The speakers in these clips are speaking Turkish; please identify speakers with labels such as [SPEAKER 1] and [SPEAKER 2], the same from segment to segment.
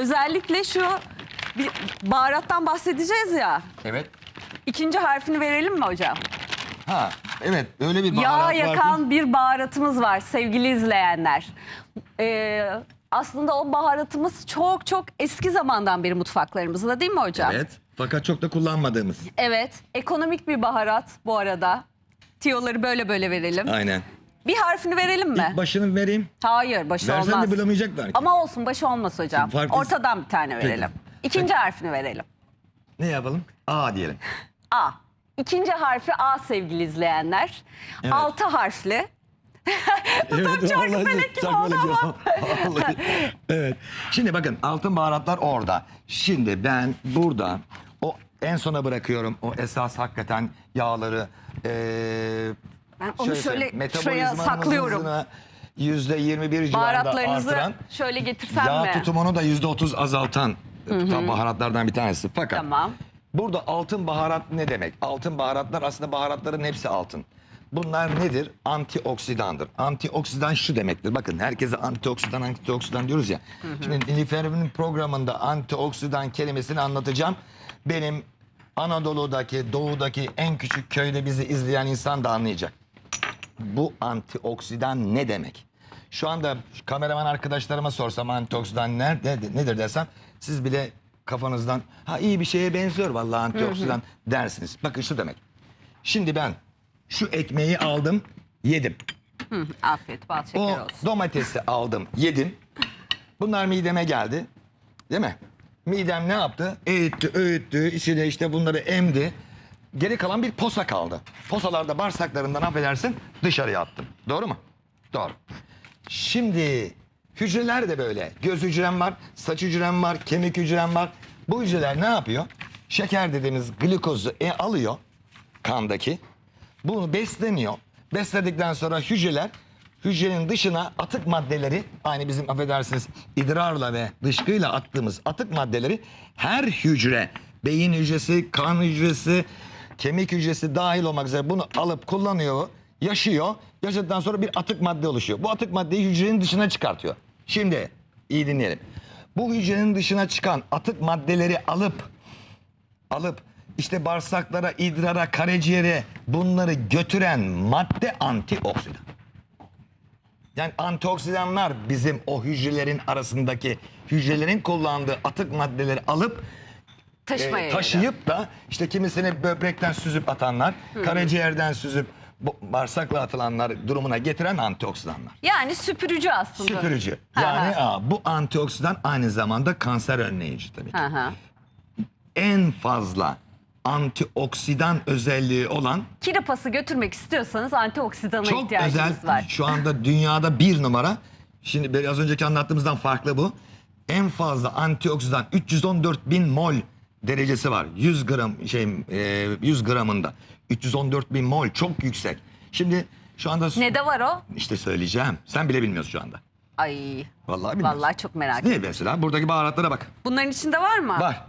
[SPEAKER 1] Özellikle şu bir baharattan bahsedeceğiz ya.
[SPEAKER 2] Evet.
[SPEAKER 1] İkinci harfini verelim mi hocam?
[SPEAKER 2] Ha evet öyle bir
[SPEAKER 1] Yağ
[SPEAKER 2] baharat var ki-
[SPEAKER 1] yakan bir baharatımız var sevgili izleyenler. Ee, aslında o baharatımız çok çok eski zamandan beri mutfaklarımızda değil mi hocam?
[SPEAKER 2] Evet. Fakat çok da kullanmadığımız.
[SPEAKER 1] Evet, ekonomik bir baharat bu arada. Tiyoları böyle böyle verelim.
[SPEAKER 2] Aynen.
[SPEAKER 1] Bir harfini verelim mi?
[SPEAKER 2] İlk başını vereyim.
[SPEAKER 1] Hayır, başı
[SPEAKER 2] Versen
[SPEAKER 1] olmaz.
[SPEAKER 2] de bulamayacaklar ki.
[SPEAKER 1] Ama olsun, başı olmaz hocam.
[SPEAKER 2] Farklı-
[SPEAKER 1] Ortadan bir tane
[SPEAKER 2] Peki.
[SPEAKER 1] verelim. İkinci harfini verelim.
[SPEAKER 2] Ne yapalım? A diyelim.
[SPEAKER 1] A. İkinci harfi A sevgili izleyenler.
[SPEAKER 2] Evet.
[SPEAKER 1] Altı harfli. Tam Çarkıfelek gibi oldu ama.
[SPEAKER 2] Vallahi. evet. Şimdi bakın altın baharatlar orada. Şimdi ben burada o en sona bırakıyorum o esas hakikaten yağları eee
[SPEAKER 1] Ben onu şöyle
[SPEAKER 2] söyleyeyim,
[SPEAKER 1] şuraya saklıyorum.
[SPEAKER 2] Yüzde 21 civarında
[SPEAKER 1] Baharatlarınızı
[SPEAKER 2] artıran
[SPEAKER 1] şöyle getirsem
[SPEAKER 2] yağ
[SPEAKER 1] mi?
[SPEAKER 2] tutumunu da yüzde 30 azaltan tam baharatlardan bir tanesi. Fakat
[SPEAKER 1] Tamam.
[SPEAKER 2] Burada altın baharat ne demek? Altın baharatlar aslında baharatların hepsi altın. Bunlar nedir? Antioksidandır. Antioksidan şu demektir. Bakın herkese antioksidan antioksidan diyoruz ya. Şimdi Nilüfer'in programında antioksidan kelimesini anlatacağım. Benim Anadolu'daki, doğudaki en küçük köyde bizi izleyen insan da anlayacak. Bu antioksidan ne demek? Şu anda kameraman arkadaşlarıma sorsam antioksidan nerede, nedir desem siz bile kafanızdan ha iyi bir şeye benziyor vallahi antioksidan dersiniz. Bakın şu demek. Şimdi ben şu ekmeği aldım, yedim.
[SPEAKER 1] Hı, afiyet, bal şeker
[SPEAKER 2] O
[SPEAKER 1] olsun.
[SPEAKER 2] domatesi aldım, yedim. Bunlar mideme geldi. Değil mi? Midem ne yaptı? Eğitti, öğüttü, içine işte bunları emdi. Geri kalan bir posa kaldı. Posalarda bağırsaklarından affedersin dışarıya attım. Doğru mu? Doğru. Şimdi hücreler de böyle. Göz hücrem var, saç hücrem var, kemik hücrem var. Bu hücreler ne yapıyor? Şeker dediğimiz glikozu e, alıyor kandaki. Bunu besleniyor. Besledikten sonra hücreler hücrenin dışına atık maddeleri aynı bizim affedersiniz idrarla ve dışkıyla attığımız atık maddeleri her hücre beyin hücresi, kan hücresi, kemik hücresi dahil olmak üzere bunu alıp kullanıyor, yaşıyor. Yaşadıktan sonra bir atık madde oluşuyor. Bu atık maddeyi hücrenin dışına çıkartıyor. Şimdi iyi dinleyelim. Bu hücrenin dışına çıkan atık maddeleri alıp alıp işte bağırsaklara, idrara, karaciğere bunları götüren madde antioksidan. Yani antioksidanlar bizim o hücrelerin arasındaki hücrelerin kullandığı atık maddeleri alıp
[SPEAKER 1] Taşımaya
[SPEAKER 2] e,
[SPEAKER 1] yarıyor.
[SPEAKER 2] taşıyıp da işte kimisini böbrekten süzüp atanlar, karaciğerden süzüp bağırsakla atılanlar durumuna getiren antioksidanlar.
[SPEAKER 1] Yani süpürücü aslında.
[SPEAKER 2] Süpürücü.
[SPEAKER 1] Ha,
[SPEAKER 2] Yani
[SPEAKER 1] ha.
[SPEAKER 2] aa, bu antioksidan aynı zamanda kanser önleyici tabii ki
[SPEAKER 1] Hı hı.
[SPEAKER 2] en fazla antioksidan özelliği olan
[SPEAKER 1] Kirapası götürmek istiyorsanız antioksidana
[SPEAKER 2] çok
[SPEAKER 1] ihtiyacınız
[SPEAKER 2] özel
[SPEAKER 1] var.
[SPEAKER 2] şu anda dünyada bir numara. Şimdi biraz önceki anlattığımızdan farklı bu. En fazla antioksidan 314 bin mol derecesi var. 100 gram şey e, 100 gramında 314 bin mol çok yüksek. Şimdi şu anda
[SPEAKER 1] Ne de var o?
[SPEAKER 2] işte söyleyeceğim. Sen bile bilmiyorsun şu anda.
[SPEAKER 1] Ay.
[SPEAKER 2] Vallahi bilmiyorsun.
[SPEAKER 1] Vallahi çok merak ettim.
[SPEAKER 2] Ne mesela? Buradaki baharatlara bak.
[SPEAKER 1] Bunların içinde var mı?
[SPEAKER 2] Var.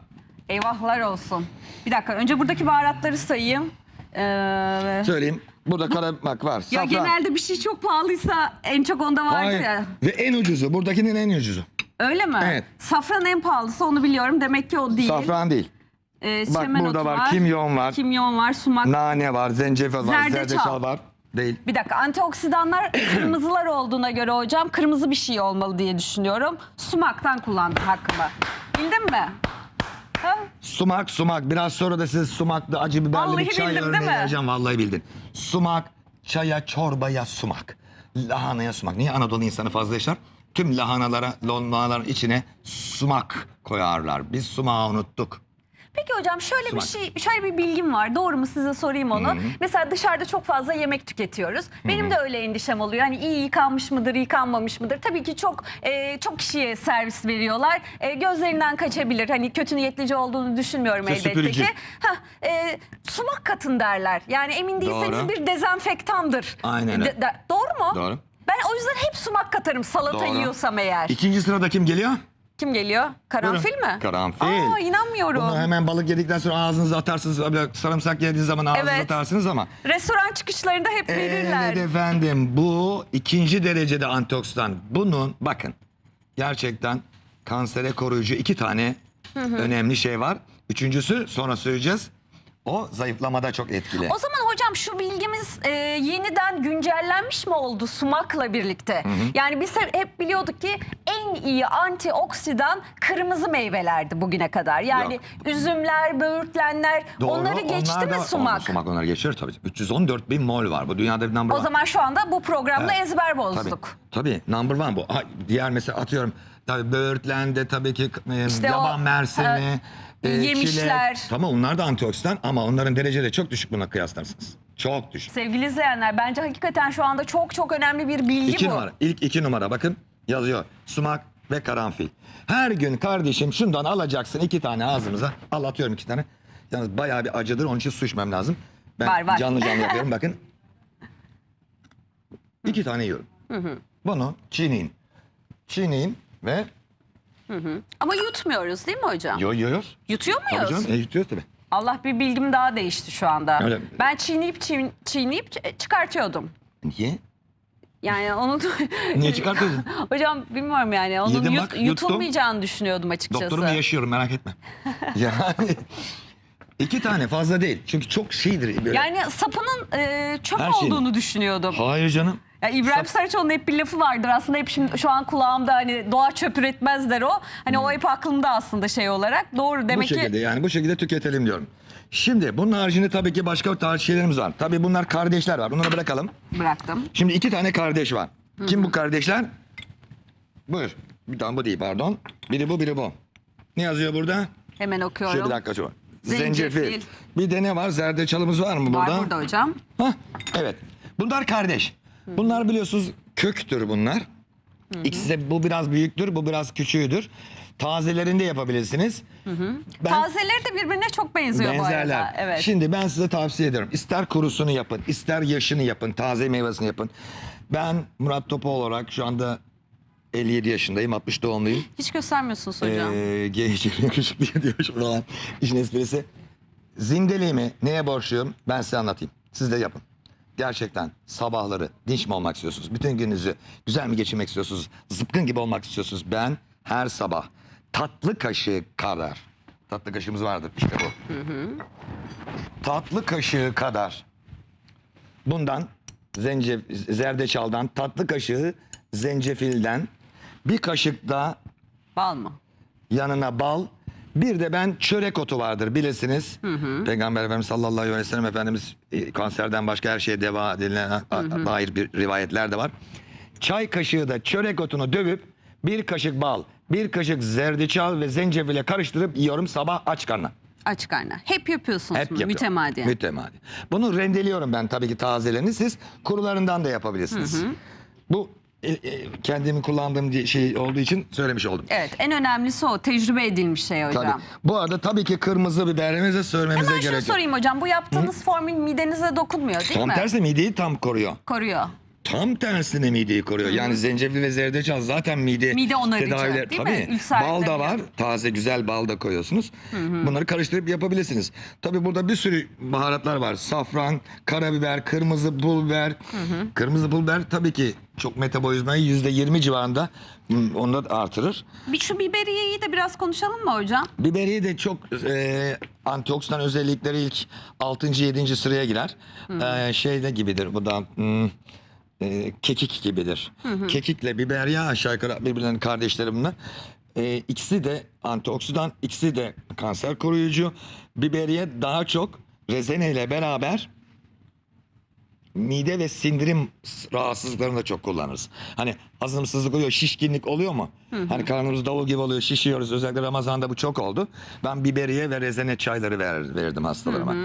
[SPEAKER 1] Eyvahlar olsun. Bir dakika önce buradaki baharatları sayayım. Ee,
[SPEAKER 2] Söyleyeyim. Burada karamak var.
[SPEAKER 1] ya
[SPEAKER 2] Safran.
[SPEAKER 1] genelde bir şey çok pahalıysa en çok onda vardır
[SPEAKER 2] Hayır.
[SPEAKER 1] ya.
[SPEAKER 2] Ve en ucuzu. Buradakinin en ucuzu.
[SPEAKER 1] Öyle mi?
[SPEAKER 2] Evet.
[SPEAKER 1] Safran en pahalısı onu biliyorum. Demek ki o değil.
[SPEAKER 2] Safran değil.
[SPEAKER 1] Ee,
[SPEAKER 2] Bak burada
[SPEAKER 1] otu
[SPEAKER 2] var, kimyon var.
[SPEAKER 1] Kimyon var, sumak.
[SPEAKER 2] Nane var, zencefil var,
[SPEAKER 1] Zerdeçal.
[SPEAKER 2] zerdeçal var. Değil.
[SPEAKER 1] Bir dakika antioksidanlar kırmızılar olduğuna göre hocam kırmızı bir şey olmalı diye düşünüyorum. Sumaktan kullandım hakkımı. Bildin mi? Ha?
[SPEAKER 2] Sumak, sumak. Biraz sonra da size sumaklı acı biberli
[SPEAKER 1] Vallahi
[SPEAKER 2] bir çay
[SPEAKER 1] bildim,
[SPEAKER 2] örneği vereceğim. Vallahi bildin. Sumak, çaya, çorbaya sumak. Lahanaya sumak. Niye Anadolu insanı fazla yaşar? Tüm lahanalara, lahanaların içine sumak koyarlar. Biz sumağı unuttuk.
[SPEAKER 1] Peki hocam şöyle
[SPEAKER 2] Sumak.
[SPEAKER 1] bir şey, şöyle bir bilgim var. Doğru mu size sorayım onu. Mesela dışarıda çok fazla yemek tüketiyoruz. Benim de öyle endişem oluyor. Hani iyi yıkanmış mıdır, yıkanmamış mıdır? Tabii ki çok e, çok kişiye servis veriyorlar. E, gözlerinden kaçabilir. Hani kötü niyetlice olduğunu düşünmüyorum
[SPEAKER 2] İşte
[SPEAKER 1] elbette
[SPEAKER 2] süpürücü.
[SPEAKER 1] ki. Hah, e, sumak katın derler. Yani emin değilseniz
[SPEAKER 2] Doğru.
[SPEAKER 1] bir dezenfektandır.
[SPEAKER 2] Aynen.
[SPEAKER 1] De- de- doğru mu?
[SPEAKER 2] Doğru.
[SPEAKER 1] Ben o yüzden hep sumak katarım salata
[SPEAKER 2] Doğru.
[SPEAKER 1] yiyorsam eğer.
[SPEAKER 2] İkinci sırada kim geliyor?
[SPEAKER 1] Kim geliyor? Karanfil
[SPEAKER 2] Buyurun.
[SPEAKER 1] mi?
[SPEAKER 2] Karanfil.
[SPEAKER 1] Aa inanmıyorum.
[SPEAKER 2] Bunu hemen balık yedikten sonra ağzınıza atarsınız. Sarımsak yediğiniz zaman ağzınıza
[SPEAKER 1] Evet.
[SPEAKER 2] atarsınız ama.
[SPEAKER 1] Restoran çıkışlarında hep verirler.
[SPEAKER 2] Evet efendim bu ikinci derecede antioksidan. Bunun bakın gerçekten kansere koruyucu iki tane önemli şey var. Üçüncüsü sonra söyleyeceğiz. O zayıflamada çok etkili.
[SPEAKER 1] O zaman hocam şu bilgimiz e, yeniden güncellenmiş mi oldu sumakla birlikte? Yani biz hep, hep biliyorduk ki en iyi antioksidan kırmızı meyvelerdi bugüne kadar. Yani
[SPEAKER 2] Yok.
[SPEAKER 1] üzümler, böğürtlenler
[SPEAKER 2] Doğru,
[SPEAKER 1] onları geçti
[SPEAKER 2] onlar
[SPEAKER 1] mi
[SPEAKER 2] da-
[SPEAKER 1] sumak?
[SPEAKER 2] Sumak onları geçiyor tabii. 314 bin mol var. Bu dünyada bir number
[SPEAKER 1] O
[SPEAKER 2] one.
[SPEAKER 1] zaman şu anda bu programda
[SPEAKER 2] Evet.
[SPEAKER 1] ezber
[SPEAKER 2] Tabii,
[SPEAKER 1] bozduk.
[SPEAKER 2] tabii number one bu. Diğer mesela atıyorum tabii böğürtlende tabii ki e,
[SPEAKER 1] İşte o,
[SPEAKER 2] yaban merseni,
[SPEAKER 1] e, yemişler.
[SPEAKER 2] çilek. Tamam onlar da antioksidan ama onların dereceleri çok düşük buna kıyaslarsınız. Çok düşük.
[SPEAKER 1] Sevgili izleyenler bence hakikaten şu anda çok çok önemli bir bilgi
[SPEAKER 2] İki
[SPEAKER 1] bu.
[SPEAKER 2] numara. İlk iki numara bakın yazıyor. Sumak ve karanfil. Her gün kardeşim şundan alacaksın iki tane ağzımıza. Al atıyorum iki tane. Yalnız bayağı bir acıdır onun için su içmem lazım. Ben
[SPEAKER 1] Var, var.
[SPEAKER 2] canlı canlı yapıyorum bakın. İki tane yiyorum. Bunu çiğneyin. Çiğneyin ve
[SPEAKER 1] Ama yutmuyoruz değil mi hocam?
[SPEAKER 2] yoyuyoruz.
[SPEAKER 1] Yutuyor
[SPEAKER 2] Tabii
[SPEAKER 1] muyuz?
[SPEAKER 2] canım, e, yutuyoruz tabii.
[SPEAKER 1] Allah bir bilgim daha değişti şu anda.
[SPEAKER 2] Öyle mi?
[SPEAKER 1] Ben çiğneyip çiğ- çiğneyip ç- çıkartıyordum.
[SPEAKER 2] Niye?
[SPEAKER 1] Yani onu
[SPEAKER 2] Niye çıkartıyorsun?
[SPEAKER 1] Hocam bilmiyorum yani onun
[SPEAKER 2] Yedim
[SPEAKER 1] yut-
[SPEAKER 2] bak, yuttum.
[SPEAKER 1] yutulmayacağını düşünüyordum açıkçası.
[SPEAKER 2] Doktorum yaşıyorum merak etme. yani iki tane fazla değil. Çünkü çok şeydir. Böyle.
[SPEAKER 1] Yani sapının e, çöp
[SPEAKER 2] Her
[SPEAKER 1] olduğunu düşünüyordum.
[SPEAKER 2] Hayır canım.
[SPEAKER 1] Ya İbrahim Saraçoğlu'nun hep bir lafı vardır aslında hep şimdi şu an kulağımda hani doğa çöp üretmez der o. Hani o hep aklımda aslında şey olarak. Doğru
[SPEAKER 2] Bu
[SPEAKER 1] demek
[SPEAKER 2] şekilde
[SPEAKER 1] ki
[SPEAKER 2] yani bu şekilde tüketelim diyorum. Şimdi bunun haricinde tabii ki başka tarz şeylerimiz var. Tabii bunlar kardeşler var. Bunları bırakalım.
[SPEAKER 1] bıraktım.
[SPEAKER 2] Şimdi iki tane kardeş var. Kim bu kardeşler? Buyur. Bir tane bu değil pardon. Biri bu biri bu. Ne yazıyor burada?
[SPEAKER 1] Hemen okuyorum.
[SPEAKER 2] Şöyle bir dakika şu.
[SPEAKER 1] Zencefil.
[SPEAKER 2] Zencefil. Bir de ne var? Zerdeçalımız var mı burada?
[SPEAKER 1] Var burada hocam.
[SPEAKER 2] Hah, evet. Bunlar kardeş. Bunlar biliyorsunuz köktür bunlar. İkisi de bu biraz büyüktür, bu biraz küçüğüdür. Tazelerinde yapabilirsiniz. Ben
[SPEAKER 1] Tazeleri de birbirine çok benziyor bu
[SPEAKER 2] benzerler.
[SPEAKER 1] arada. Evet.
[SPEAKER 2] Şimdi ben size tavsiye ederim. İster kurusunu yapın, ister yaşını yapın, taze meyvesini yapın. Ben Murat Topu olarak şu anda 57 yaşındayım, 60 doğumluyum.
[SPEAKER 1] Hiç göstermiyorsunuz hocam.
[SPEAKER 2] Ee, genç, yakışıklı diyor şu falan. İşin esprisi. Zindeliğimi neye borçluyum ben size anlatayım. Siz de yapın. Gerçekten sabahları dinç mi olmak istiyorsunuz? Bütün gününüzü güzel mi geçirmek istiyorsunuz? Zıpkın gibi olmak istiyorsunuz? Ben her sabah tatlı kaşığı kadar. Tatlı kaşığımız vardır işte bu. Tatlı kaşığı kadar. Bundan zence, zerdeçaldan tatlı kaşığı zencefilden bir kaşık da
[SPEAKER 1] Bal mı?
[SPEAKER 2] yanına bal. Bir de ben çörek otu vardır bilirsiniz. Peygamber Efendimiz sallallahu aleyhi ve sellem Efendimiz e, kanserden başka her şeye deva edilen dair bir rivayetler de var. Çay kaşığı da çörek otunu dövüp bir kaşık bal, bir kaşık zerdeçal ve zencefile karıştırıp yiyorum sabah aç karnına.
[SPEAKER 1] Aç karnına. Hep yapıyorsunuz
[SPEAKER 2] Hep yapıyorum.
[SPEAKER 1] mütemadiyen.
[SPEAKER 2] Mütemadi. Bunu rendeliyorum ben tabii ki tazelerini. Siz kurularından da yapabilirsiniz. Bu e, e, kendimi kullandığım şey olduğu için söylemiş oldum.
[SPEAKER 1] Evet en önemlisi o tecrübe edilmiş şey hocam.
[SPEAKER 2] Tabii. Bu arada tabii ki kırmızı biberimizi söylememize
[SPEAKER 1] Hemen şunu
[SPEAKER 2] gerek yok.
[SPEAKER 1] sorayım hocam bu yaptığınız formül midenize dokunmuyor değil
[SPEAKER 2] Tam
[SPEAKER 1] mi?
[SPEAKER 2] tersi mideyi tam koruyor.
[SPEAKER 1] Koruyor.
[SPEAKER 2] Tam tersine mideyi koruyor. Yani zencefil ve zerdeçal zaten mide,
[SPEAKER 1] Mide onarıcı, değil mi?
[SPEAKER 2] Tabii.
[SPEAKER 1] Ülser
[SPEAKER 2] Bal da var. Taze güzel bal da koyuyorsunuz. Bunları karıştırıp yapabilirsiniz. Tabii burada bir sürü baharatlar var. Safran, karabiber, kırmızı pul biber. Kırmızı pul biber tabii ki çok metabolizmayı yüzde yirmi civarında hmm, onu da artırır.
[SPEAKER 1] Bir şu biberiyeyi de biraz konuşalım mı hocam?
[SPEAKER 2] Biberiye de çok e, antioksidan özellikleri ilk 6. 7. sıraya girer. E, şeyde gibidir bu da hmm, e, kekik gibidir. Kekikle biberiye aşağı yukarı birbirlerinin kardeşleri bunlar. E, ikisi de antioksidan, ikisi de kanser koruyucu. Biberiye daha çok rezene ile beraber mide ve sindirim rahatsızlıklarında çok kullanırız. Hani hazımsızlık oluyor, şişkinlik oluyor mu? Hani karnımız davul gibi oluyor, şişiyoruz. Özellikle Ramazan'da bu çok oldu. Ben biberiye ve rezene çayları ver, verirdim hastalarıma.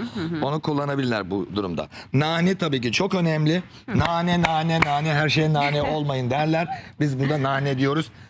[SPEAKER 2] Onu kullanabilirler bu durumda. Nane tabii ki çok önemli. Nane, nane, nane, her şey nane olmayın derler. Biz burada nane diyoruz.